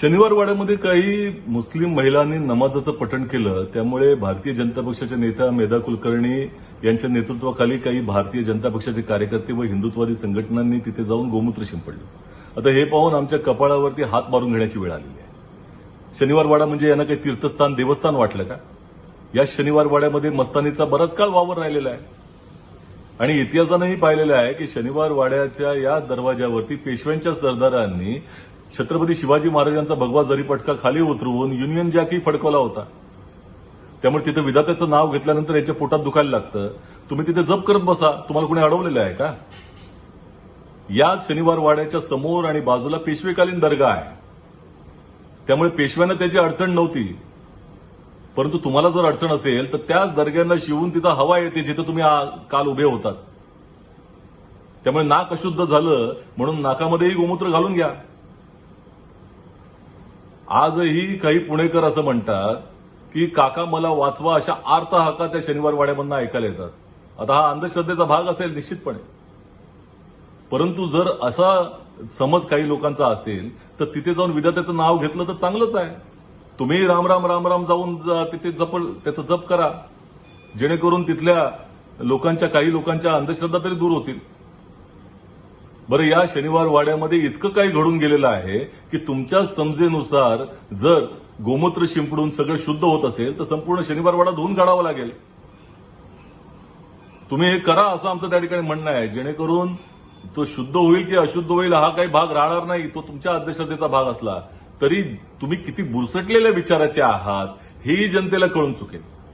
शनिवार वाड्यामध्ये काही मुस्लिम महिलांनी नमाजाचं पठण केलं त्यामुळे भारतीय जनता पक्षाच्या नेत्या मेधा कुलकर्णी यांच्या नेतृत्वाखाली काही भारतीय जनता पक्षाचे कार्यकर्ते व हिंदुत्वादी संघटनांनी तिथे जाऊन गोमूत्र शिंपडलं. आता हे पाहून आमच्या कपाळावरती हात मारून घेण्याची वेळ आलेली आहे. शनिवार वाडा म्हणजे यांना काही तीर्थस्थान देवस्थान वाटलं का? या शनिवार वाड्यामध्ये मस्तानीचा बराच काळ वावर राहिलेला आहे. आणि इतिहासानंही पाहिलेलं आहे की शनिवार वाड्याच्या या दरवाजावरती पेशव्यांच्या सरदारांनी छत्रपती शिवाजी महाराजांचा भगवा जरी पटका खाली उतरवून युनियन जॅकही फडकवला होता त्यामुळे तिथे विधात्याचं नाव घेतल्यानंतर याच्या पोटात दुखायला लागतं. तुम्ही तिथे जप करत बसा तुम्हाला कोणी अडवलेलं आहे का? या शनिवार वाड्याच्या समोर आणि बाजूला पेशवेकालीन दर्गा आहे. त्यामुळे पेशव्यांना त्याची अडचण नव्हती. परंतु तुम्हाला जर अडचण असेल तर त्याच दर्ग्यांना शिवून तिथं हवा येते जिथं तुम्ही काल उभे होतात. त्यामुळे नाक अशुद्ध झालं म्हणून नाकामध्येही गोमूत्र घालून घ्या. आजही काही पुणेकर असं म्हणतात की काका मला वाचवा अशा आर्त हाका त्या शनिवार वाड्यामधून ऐकायला येतात. आता हा अंधश्रद्धेचा भाग असेल निश्चितपणे. परंतु जर असा समज काही लोकांचा असेल तर तिथे जाऊन विद्यार्थ्याचं नाव घेतलं तर चांगलंच आहे. तुम्ही राम राम राम राम जाऊन जा- तिथे जप त्याचं जप करा. जेणेकरून तिथल्या लोकांच्या काही लोकांच्या अंधश्रद्धा तरी दूर होतील. बरं या शनिवार वाड्यामध्ये इतकं काही घडून गेलेलं आहे की तुमच्या समजेनुसार जर गोमूत्र शिंपडून सगळं शुद्ध होत असेल तर संपूर्ण शनिवार वाडा धुवून काढावा लागेल. तुम्ही हे करा असं आमचं त्या ठिकाणी म्हणणं आहे. जेणेकरून तो शुद्ध होईल की अशुद्ध होईल हा काही भाग राहणार नाही तो तुमच्या अध्यक्षतेचा भाग असला. तरी तुम्ही किती बुरसटलेल्या विचाराचे आहात हेही जनतेला कळून चुकेल.